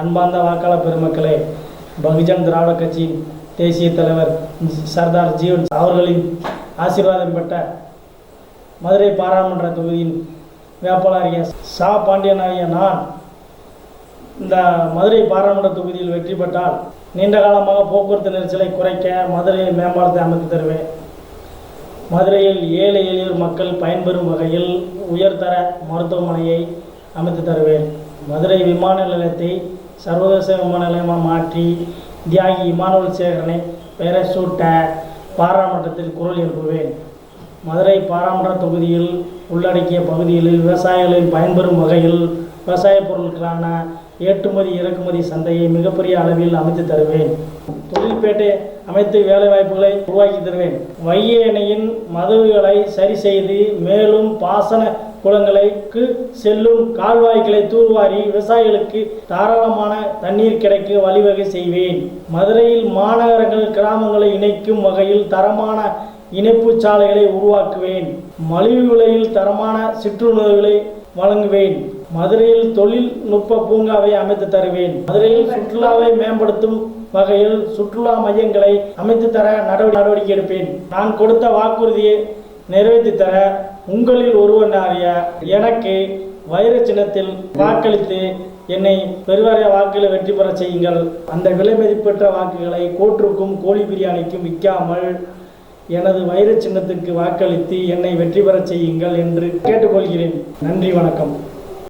அன்பார்ந்த வாக்காளர் பெருமக்களே பகுஜன் திராவிட கட்சியின் தேசிய தலைவர் சர்தார் ஜீவன் அவர்களின் ஆசீர்வாதம் பெற்ற மதுரை பாராளுமன்ற தொகுதியின் வேட்பாளராகிய சா. பாண்டியனாகிய நான் இந்த மதுரை பாராளுமன்ற தொகுதியில் வெற்றி பெற்றால் நீண்ட காலமாக போக்குவரத்து நெரிசலை குறைக்க மதுரையில் மேம்பாலத்தை அமைத்து தருவேன். மதுரையில் ஏழை எளியோர் மக்கள் பயன்பெறும் வகையில் உயர்தர மருத்துவமனையை அமைத்து தருவேன். மதுரை விமான நிலையத்தை சர்வதேச விமான நிலையமாக மாற்றி தியாகி இமானுவல் சேகரனை பெயரை சூட்ட குரல் எழுப்புவேன். மதுரை பாராமன்ற தொகுதியில் உள்ளடக்கிய பகுதிகளில் விவசாயிகளின் பயன்பெறும் வகையில் விவசாய பொருட்களான ஏற்றுமதி இறக்குமதி சந்தையை மிகப்பெரிய அளவில் அமைத்து தருவேன். தொழில்பேட்டை அமைத்து வேலைவாய்ப்புகளை உருவாக்கி தருவேன். வையணையின் அணையின் சரி செய்து மேலும் பாசன குளங்களுக்கு செல்லும் கால்வாய்களை தூர்வாரி விவசாயிகளுக்கு தாராளமான தண்ணீர் கிடைக்க வழிவகை செய்வேன். மதுரையில் மாநகரங்கள் கிராமங்களை இணைக்கும் வகையில் தரமான இணைப்பு சாலைகளை உருவாக்குவேன். மலிவு விலையில் தரமான சிற்றுணவுகளை வழங்குவேன். மதுரையில் தொழில்நுட்ப பூங்காவை அமைத்து தருவேன். மதுரையில் சுற்றுலாவை மேம்படுத்தும் வகையில் சுற்றுலா மையங்களை அமைத்து தர நடவடிக்கை எடுப்பேன். நான் கொடுத்த வாக்குறுதியை நிறைவேற்றி தர உங்களில் ஒருவனாகிய எனக்கு வைர சின்னத்தில் வாக்களித்து என்னை பெருவாரிய வாக்குகளை வெற்றி பெற செய்யுங்கள். அந்த விலை மதிப்பெற்ற வாக்குகளை கோற்றுக்கும் கோழி பிரியாணிக்கும் விற்காமல் எனது வைர சின்னத்துக்கு வாக்களித்து என்னை வெற்றி பெறச் செய்யுங்கள் என்று கேட்டுக்கொள்கிறேன். நன்றி வணக்கம்.